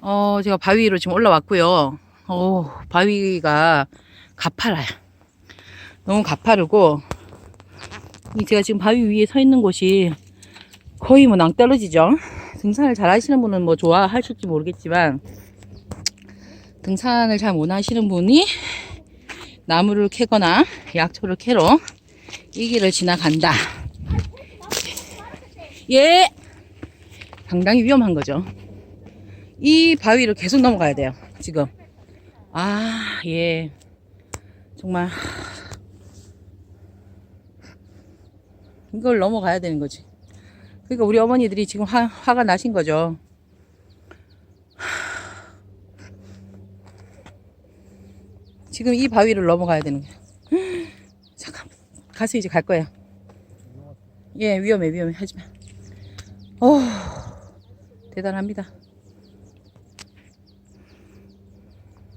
어, 제가 바위 위로 지금 올라왔고요. 어, 바위가 가파라요. 너무 가파르고, 이 제가 지금 바위 위에 서 있는 곳이 거의 뭐 낭떠러지죠. 등산을 잘 하시는 분은 뭐 좋아하실지 모르겠지만, 등산을 잘 못 하시는 분이 나무를 캐거나 약초를 캐러 이 길을 지나간다. 예! 상당히 위험한 거죠. 이 바위를 계속 넘어가야 돼요. 지금. 아, 예. 정말. 이걸 넘어가야 되는 거지. 그러니까 우리 어머니들이 지금 화, 화가 나신 거죠. 지금 이 바위를 넘어가야 되는 거야. 잠깐. 가서 이제 갈 거예요. 예, 위험해, 위험해. 하지 마. 어, 대단합니다.